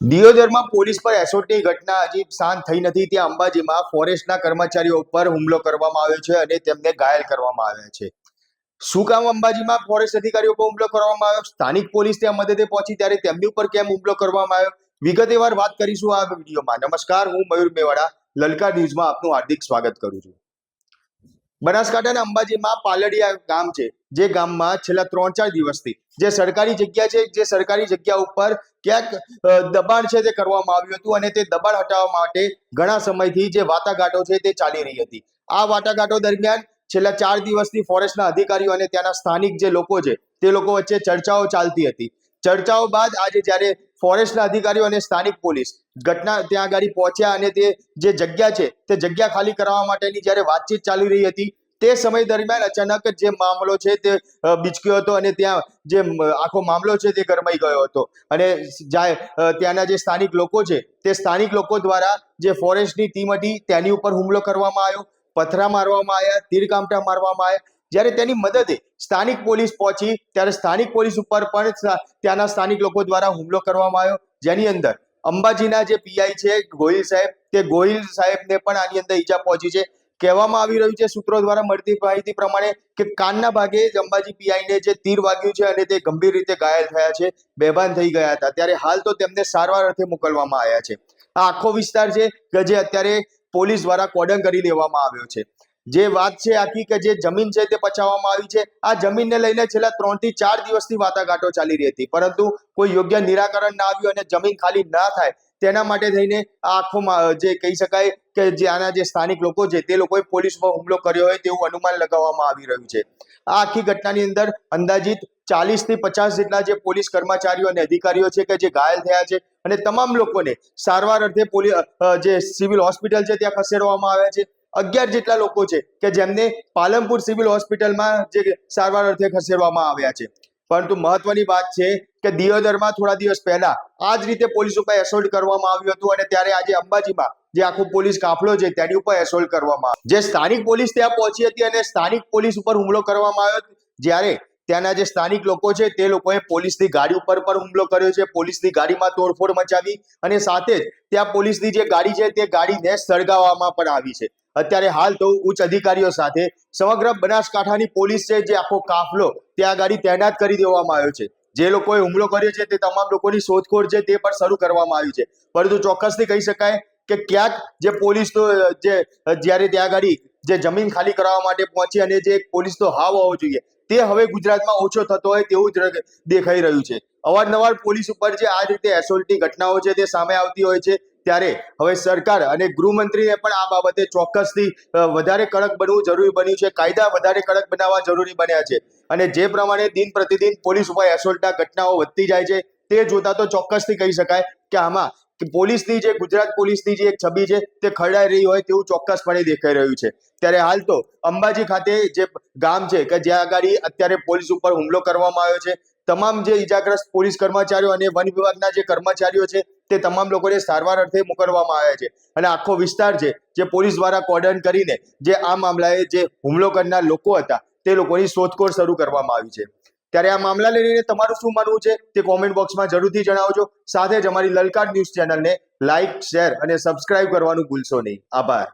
દિયોદરમાં police પર એસોટની ઘટના હજી શાંત થઈ નથી. ત્યાં અંબાજીમાં ફોરેસ્ટના કર્મચારીઓ ઉપર હુમલો કરવામાં આવ્યો છે અને તેમને ઘાયલ કરવામાં આવ્યા છે. શું કામ અંબાજીમાં ફોરેસ્ટ અધિકારીઓ પર હુમલો કરવામાં આવ્યો? સ્થાનિક પોલીસ ત્યાં મદદે પહોંચી ત્યારે તેમની ઉપર કેમ હુમલો કરવામાં આવ્યો? વિગતેવાર વાત કરીશું આ વિડીયોમાં. નમસ્કાર, હું મયુર મેવાડા, લલકા ન્યૂઝમાં આપનું હાર્દિક સ્વાગત કરું છું. બનાસકાંઠાના અંબાજીમાં પાલડિયા ગામ છે. જે ગામમાં છેલ્લા ત્રણ ચાર દિવસથી જે સરકારી જગ્યા છે, જે સરકારી જગ્યા ઉપર ક્યાંક દબાણ છે તે કરવામાં આવ્યું હતું અને તે દબાણ હટાવવા માટે ઘણા સમયથી જે વાટાઘાટો છે તે ચાલી રહી હતી. આ વાટાઘાટો દરમિયાન છેલ્લા ચાર દિવસથી ફોરેસ્ટના અધિકારીઓ અને ત્યાંના સ્થાનિક જે લોકો છે તે લોકો વચ્ચે ચર્ચાઓ ચાલતી હતી. ચર્ચાઓ બાદ આજે જ્યારે ફોરેસ્ટના અધિકારીઓ અને સ્થાનિક પોલીસ ઘટના ત્યાં આગળ પહોંચ્યા અને તે જે જગ્યા છે, તે જગ્યા ખાલી કરાવવા માટેની જ્યારે વાતચીત ચાલી રહી હતી, તે સમય દરમિયાન અચાનક જ મામલો છે તે બિચક્યો હતો અને ત્યાં જે આખો મામલો છે તે ગરમાઈ ગયો હતો. અને ત્યાંના જે સ્થાનિક લોકો છે, તે સ્થાનિક લોકો દ્વારા જે ફોરેસ્ટની ટીમ હતી, તેની ઉપર હુમલો કરવામાં આવ્યો, પથરા મારવામાં આવ્યા તીરકામઠા મારવામાં આવ્યા જ્યારે તેની મદદે સ્થાનિક પોલીસ પહોંચી, ત્યારે સ્થાનિક પોલીસ ઉપર પણ ત્યાંના સ્થાનિક લોકો દ્વારા હુમલો કરવામાં આવ્યો. જેની અંદર અંબાજીના જે પીઆઈ છે, ગોહિલ સાહેબ, તે ગોહિલ સાહેબને પણ આની અંદર ઈજા પહોંચી છે. કહેવામાં આવી રહ્યું છે સૂત્રો દ્વારા મળતી માહિતી પ્રમાણે કે કાનના ભાગે અંબાજી પીઆઈને જે તીર વાગ્યું છે અને તે ગંભીર રીતે ઘાયલ થયા છે, બેભાન થઈ ગયા હતા. ત્યારે હાલ તો તેમને સારવાર અર્થે મોકલવામાં આવ્યા છે. આ આખો વિસ્તાર છે કે જે અત્યારે પોલીસ દ્વારા કોર્ડન કરી દેવામાં આવ્યો છે. જે વાત છે આખી કે જે જમીન છે તે પચાવવામાં આવી છે, આ જમીનને લઈને છેલ્લા ત્રણથી ચાર દિવસથી વાટાઘાટો ચાલી રહી હતી. પરંતુ કોઈ યોગ્ય નિરાકરણ ના આવ્યું અને જમીન ખાલી ના થાય, તેના માટે થઈને આ આખો જે કહી શકાય કે જે આના જે સ્થાનિક લોકો છે, તે લોકોએ પોલીસ પર હુમલો કર્યો હોય તેવું અનુમાન લગાવવામાં આવી રહ્યું છે. આ આખી ઘટનાની અંદર અંદાજિત ચાલીસથી પચાસ જેટલા જે પોલીસ કર્મચારીઓ અને અધિકારીઓ છે કે જે ઘાયલ થયા છે અને તમામ લોકોને સારવાર અર્થે જે સિવિલ હોસ્પિટલ છે ત્યાં ખસેડવામાં આવ્યા છે. અગિયાર જેટલા લોકો છે કે જેમને પાલનપુર સિવિલ હોસ્પિટલમાં જે સારવાર અર્થે ખસેડવામાં આવ્યા છે. પરંતુ મહત્વની વાત છે કે દિયોદરમાં થોડા દિવસ પહેલા આ જ રીતે પોલીસ ઉપર એસોલ્ટ કરવામાં આવ્યું હતું અને ત્યારે આજે અંબાજીમાં જે આખો પોલીસ કાફલો છે તેની ઉપર એસોલ્ટ કરવામાં જે સ્થાનિક પોલીસ ત્યાં પહોંચી હતી અને સ્થાનિક પોલીસ ઉપર હુમલો કરવામાં આવ્યો જ્યારે ત્યાંના જે સ્થાનિક લોકો છે તે લોકોએ પોલીસની ગાડી ઉપર પણ હુમલો કર્યો છે, પોલીસની ગાડીમાં તોડફોડ મચાવી અને સાથે જ ત્યાં પોલીસની જે ગાડી છે તે ગાડીને સળગાવવામાં પણ આવી છે. અત્યારે હાલ તો ઉચ્ચ અધિકારીઓ સાથે સમગ્ર બનાસકાંઠાની પોલીસ છે જે આખો કાફલો ત્યાં ગાડી તૈનાત કરી દેવામાં આવ્યો છે. જે લોકોએ હુમલો કર્યો છે તે તમામ લોકોની શોધખોળ છે તે પણ શરૂ કરવામાં આવી છે. પરંતુ ચોક્કસથી કહી શકાય કે ક્યાંક જે પોલીસ તો, જે જ્યારે ત્યાં ગાડી જે જમીન ખાલી કરાવવા માટે પહોંચી અને જે પોલીસનો હાવ હોવો જોઈએ, તે હવે ગુજરાતમાં ઓછો થતો હોય તેવું જ દેખાઈ રહ્યું છે. અવારનવાર પોલીસ ઉપર જે આ રીતે એસોલ્ટની ઘટનાઓ છે તે સામે આવતી હોય છે. ત્યારે હવે સરકાર અને ગૃહમંત્રીને પણ આ બાબતે ચોક્કસથી વધારે કડક બનવું જરૂરી બન્યું છે. કાયદા વધારે કડક બનાવવા જરૂરી બન્યા છે. અને જે પ્રમાણે દિન પ્રતિદિન પોલીસ ઉપર એસોલ્ટના ઘટનાઓ વધતી જાય છે, તે જોતા તો ચોક્કસથી કહી શકાય કે આમાં પોલીસની જે, ગુજરાત પોલીસની જે એક છબી છે, તે ખરડાઈ રહી હોય તેવું ચોક્કસપણે દેખાઈ રહ્યું છે. ત્યારે હાલ તો અંબાજી ખાતે જે ગામ છે કે જ્યાં આગળ અત્યારે પોલીસ ઉપર હુમલો કરવામાં આવ્યો છે, તમામ જે ઈજાગ્રસ્ત પોલીસ કર્મચારીઓ અને વન વિભાગના જે કર્મચારીઓ છે તે તમામ લોકોને સારવાર અર્થે મોકલવામાં આવ્યા છે. અને આખો વિસ્તાર છે, જે પોલીસ દ્વારા કોર્ડન કરીને જે આ મામલાએ જે હુમલો કરનાર લોકો હતા, તે લોકોની શોધખોળ શરૂ કરવામાં આવી છે. ત્યારે આ મામલા લઈને તમારું શું માનવું છે તે કોમેન્ટ બોક્સમાં જરૂરથી જણાવજો. સાથે જ અમારી લલકાર ન્યૂઝ ચેનલને લાઇક શેર અને સબસ્ક્રાઇબ કરવાનું ભૂલશો નહીં. આભાર.